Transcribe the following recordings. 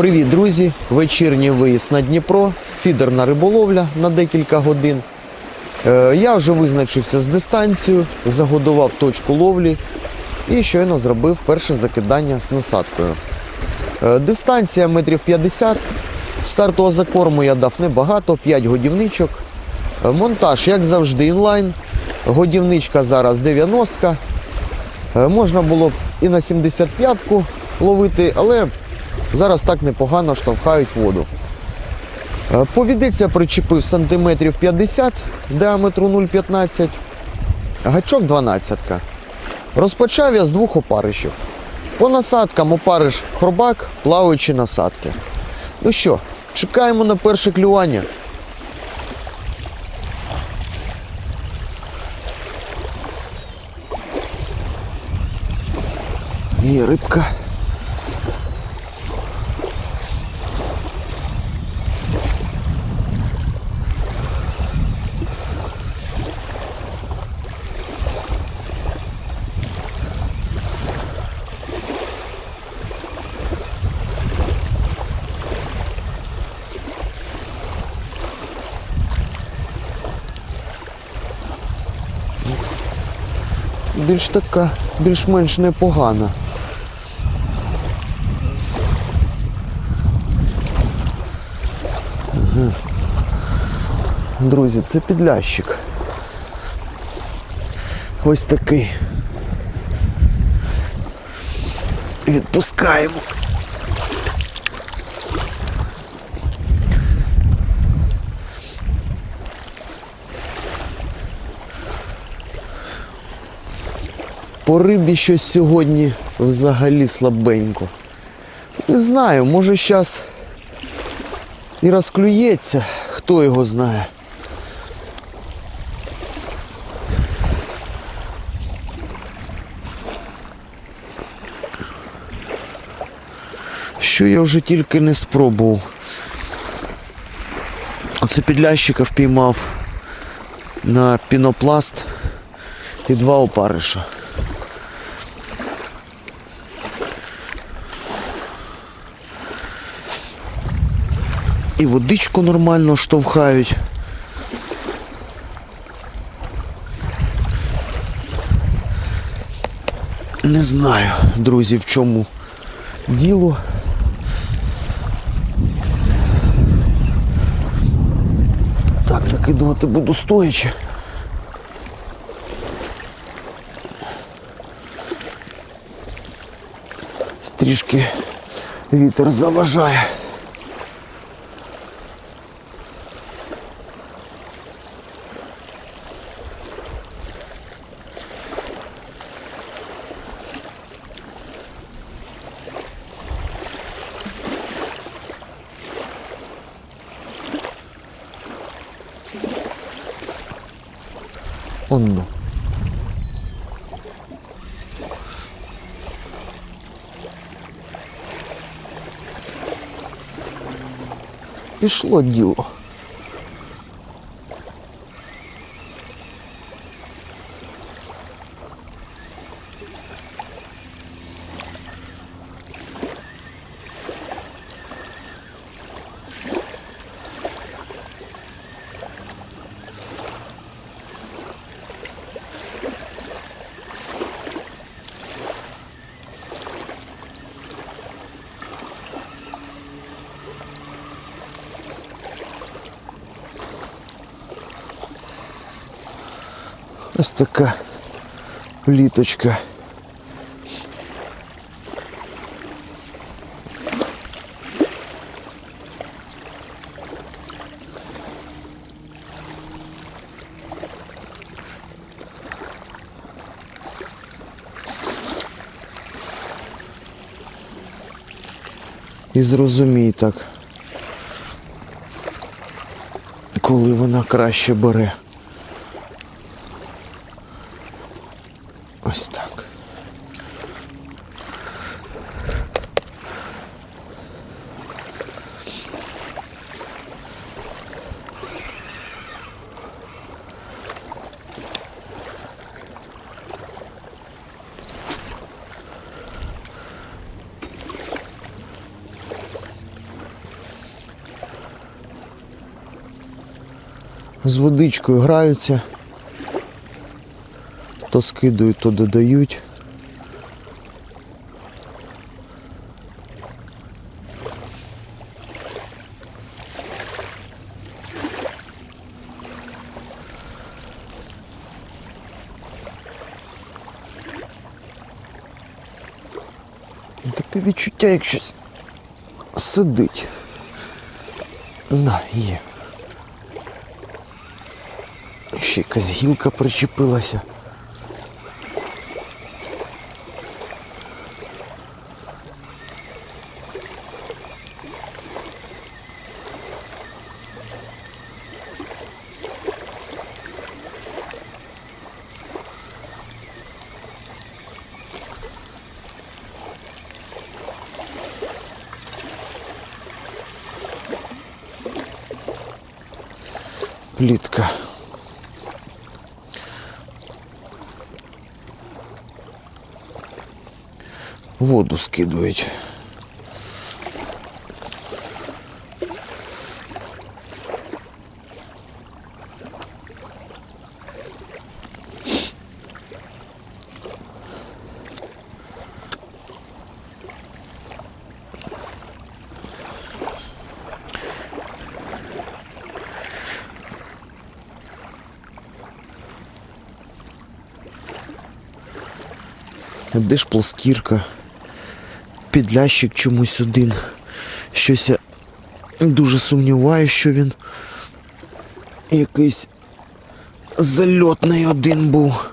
Привіт, друзі! Вечірній виїзд на Дніпро, фідерна риболовля на декілька годин. Е, Я вже визначився з дистанцією, загодував точку ловлі і щойно зробив перше закидання з насадкою. Е, Дистанція метрів 50. Стартового закорму я дав небагато, 5 годівничок. Е, Монтаж, як завжди, інлайн. Годівничка зараз 90. Е, Можна було б і на 75-ку ловити, але зараз так непогано штовхають воду. Е, причепив сантиметрів 50 діаметру 0,15, гачок 12. Розпочав я з двох опаришів. По насадкам опариш хробак, плаваючі насадки. Ну що, чекаємо на перше клювання. Є рибка. Більш така, більш-менш непогана. Друзі, це підлящик. Ось такий. Відпускаємо. По рибі щось сьогодні взагалі слабенько. Не знаю, може зараз і розклюється, хто його знає. Що я вже тільки не спробував. Оце підлящика впіймав на пінопласт і два опариша. І водичку нормально штовхають. Не знаю, друзі, в чому діло. Так, закидувати буду стоячи. Трішки вітер заважає. Онно. Пішло діло. Ось така пліточка. І зрозумій так, коли вона краще бере. З водичкою граються. То скидують, то додають. Таке відчуття, як сидить. На, є. Ще якась гілка причепилася. Плітка. Воду скидують. Де ж плоскірка? Підлящик чомусь один. Щось я дуже сумніваюся, що він якийсь зальотний один був.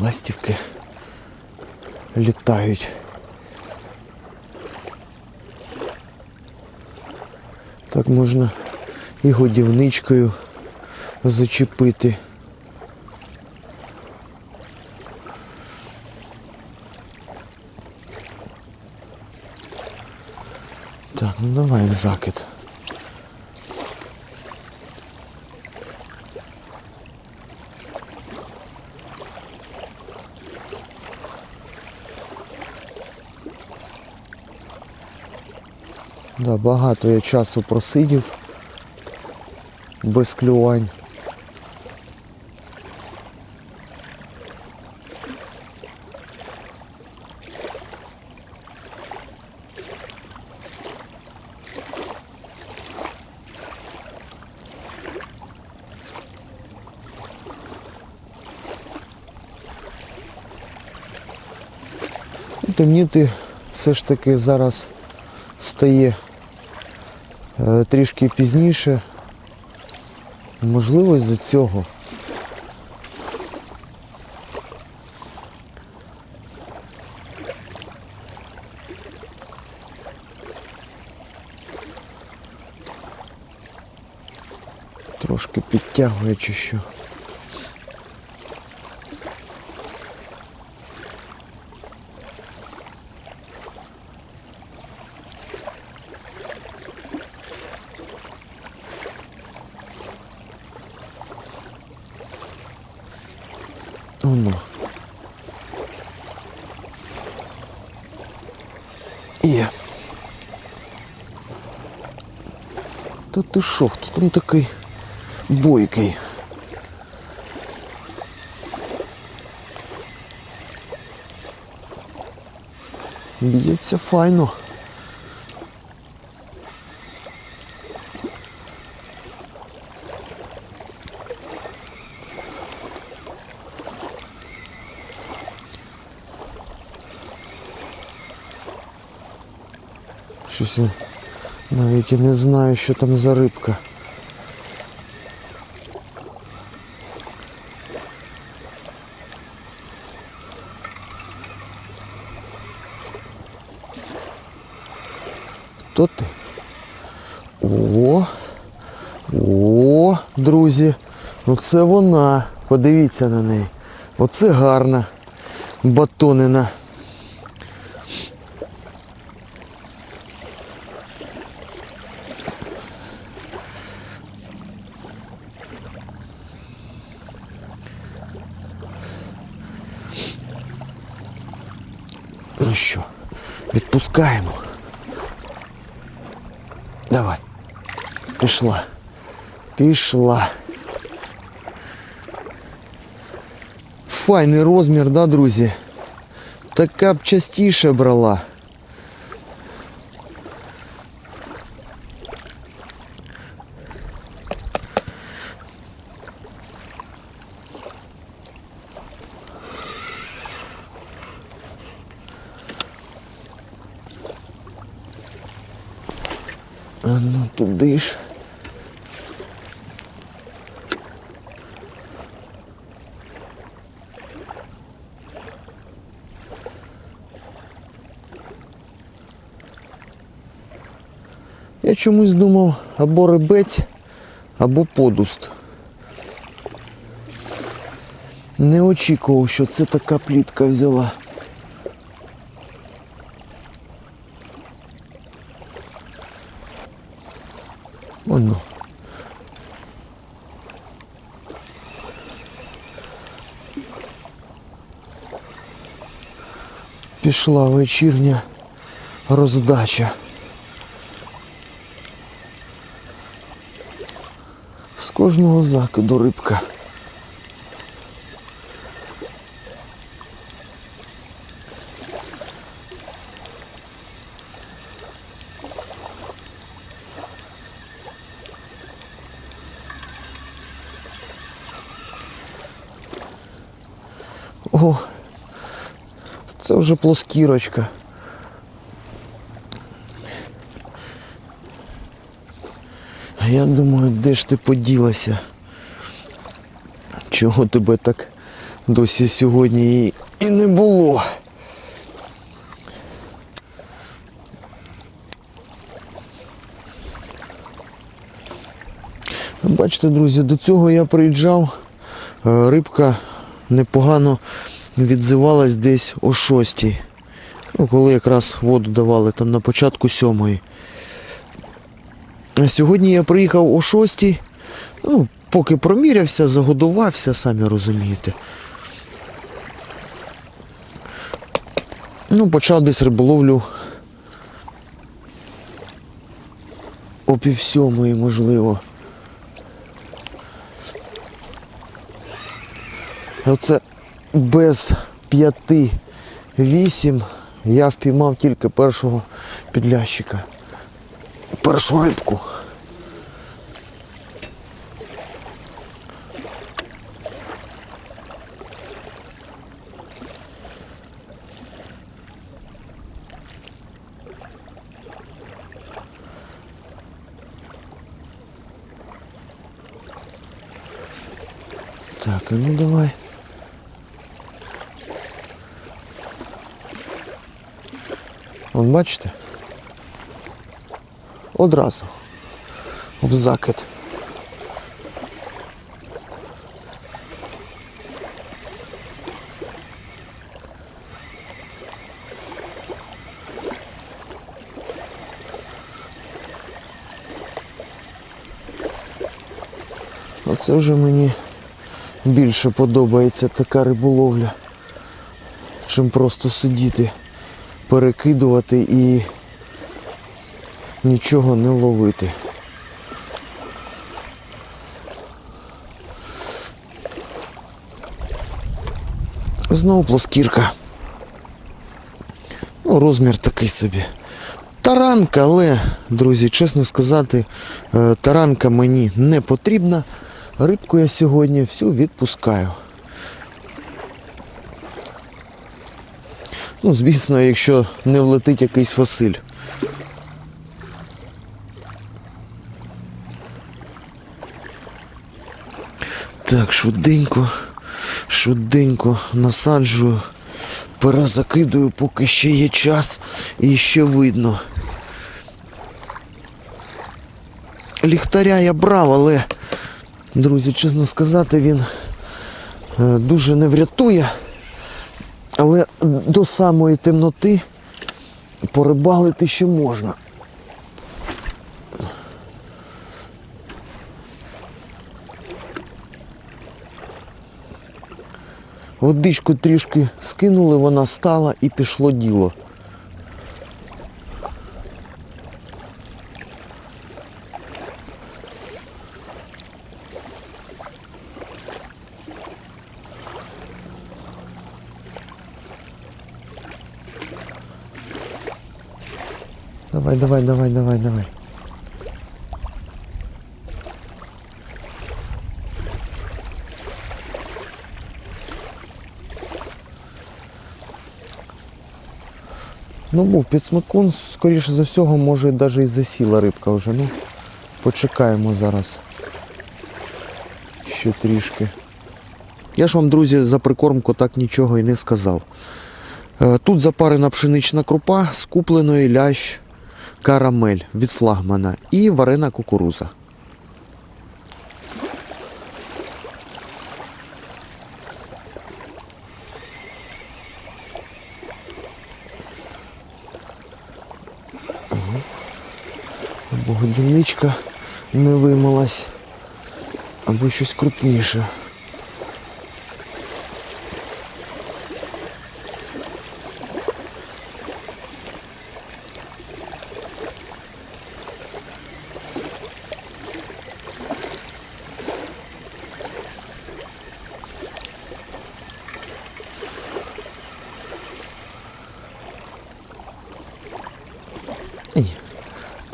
Ластівки літають. Так можна і годівничкою зачепити. Так, ну давай в закид. Да, багато я часу просидів без клювань. Темніти все ж таки зараз стає трішки пізніше. Можливо, з-за цього. Трошки підтягує чи що. Ти що, хто там такий бойкий? Б'ється файно. Щось навіть і не знаю, що там за рибка. Хто ти? О, о, друзі, оце вона. Подивіться на неї. Оце гарна батонина. відпускаємо. Давай. Пішла. Пішла. Файний розмір, да, друзі? Така б частіше брала. Чомусь думав або рибець, або подуст. Не очікував, що це така плітка взяла. Воно. Пішла вечірня роздача. Кожного закиду рибка. О, це вже плоскірочка. Я думаю, де ж ти поділася? Чого тебе так досі сьогодні і, і не було? Бачите, друзі, до цього я приїжджав, е, рибка непогано відзивалась десь о шостій. Ну, коли якраз воду давали там на початку сьомої. Сьогодні я приїхав о шостій, ну, поки промірявся, загодувався, самі розумієте. Ну, почав десь риболовлю о пів сьомої, можливо. Оце без п'яти вісім я впіймав тільки першого підлящика. Першу рибку. Так, а ну давай. Вон бачите? Одразу. В закид. Оце вже мені більше подобається така риболовля, чим просто сидіти перекидувати і нічого не ловити. Знову плоскірка. Ну, розмір такий собі. Таранка, але, друзі, чесно сказати, е, таранка мені не потрібна. Рибку я сьогодні всю відпускаю. Ну, звісно, якщо не влетить якийсь Василь. Так, швиденько, швиденько насаджую, перезакидую, поки ще є час і ще видно. Ліхтаря я брав, але, друзі, чесно сказати, він е, дуже не врятує. Але до самої темноти порибалити ще можна. Водичку трішки скинули, вона стала і пішло діло. Давай, давай, давай, давай, давай. Ну, був підсмикун, скоріше за всього, може навіть і засіла рибка вже. Ну, почекаємо зараз. Ще трішки. Я ж вам, друзі, за прикормку так нічого і не сказав. Е, Тут запарена пшенична крупа з купленої лящ карамель від флагмана і варена кукуруза. Або годівничка не вимилась, або щось крупніше.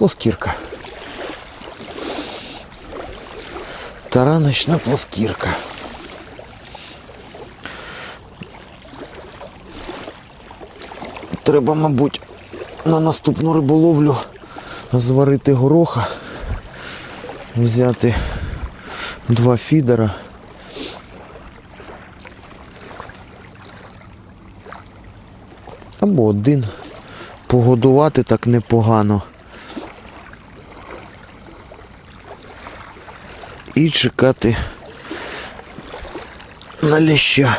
Плоскірка. Тараночна плоскірка. Треба, мабуть, на наступну риболовлю зварити гороха, взяти два фідера. Або один погодувати так непогано. І чекати на ліща.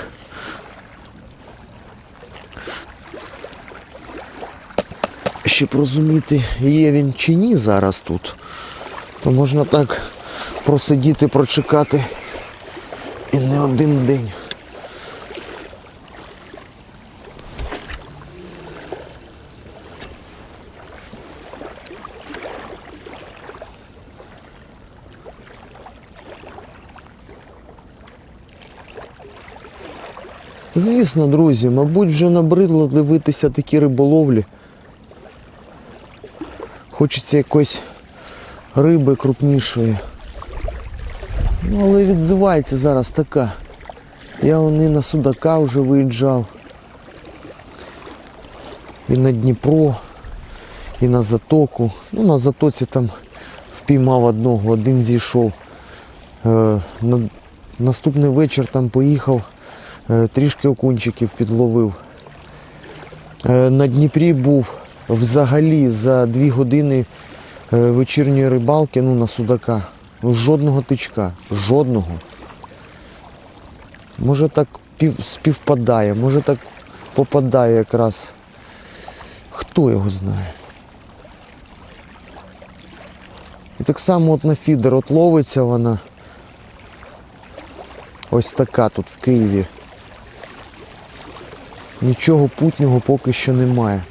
Щоб розуміти, є він чи ні зараз тут, то можна так просидіти, прочекати і не один день. Звісно, друзі, мабуть, вже набридло дивитися такі риболовлі. Хочеться якоїсь риби крупнішої. Ну, але відзивається зараз така. Я вон і на Судака вже виїжджав. І на Дніпро, і на Затоку. Ну, на Затоці там впіймав одного, один зійшов. Е, на, наступний вечір там поїхав. Е, Трішки окунчиків підловив. Е, На Дніпрі був взагалі за дві години е, вечірньої рибалки ну, на судака. Жодного тичка. Жодного. Може так співпадає, може так попадає якраз. Хто його знає? І так само от на фідер от ловиться вона. Ось така тут в Києві. Нічого путнього поки що немає.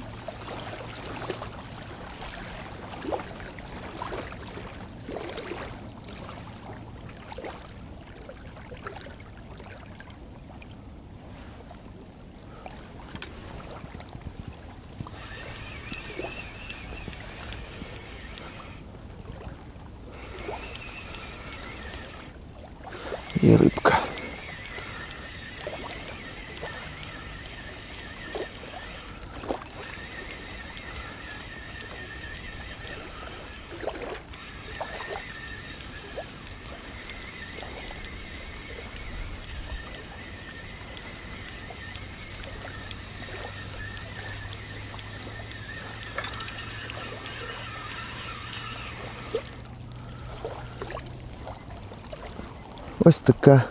Ось така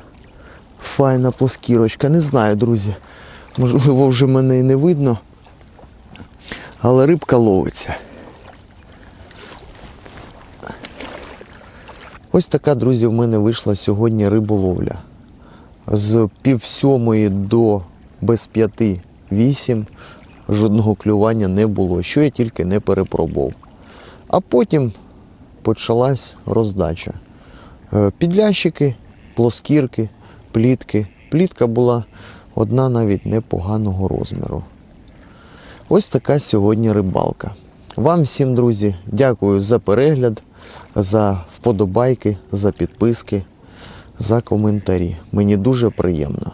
файна плоскірочка. Не знаю, друзі. Можливо, вже мене і не видно. Але рибка ловиться. Ось така, друзі, в мене вийшла сьогодні риболовля. З пів сьомої до без п'яти вісім жодного клювання не було, що я тільки не перепробував. А потім почалась роздача. Е, Підлящики, плоскірки, плітки. Плітка була одна навіть непоганого розміру. Ось така сьогодні рибалка. Вам всім, друзі, дякую за перегляд, за вподобайки, за підписки, за коментарі. Мені дуже приємно.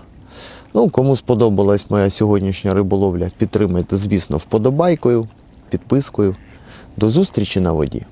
Ну, кому сподобалась моя сьогоднішня риболовля, підтримайте, звісно, вподобайкою, підпискою. До зустрічі на воді.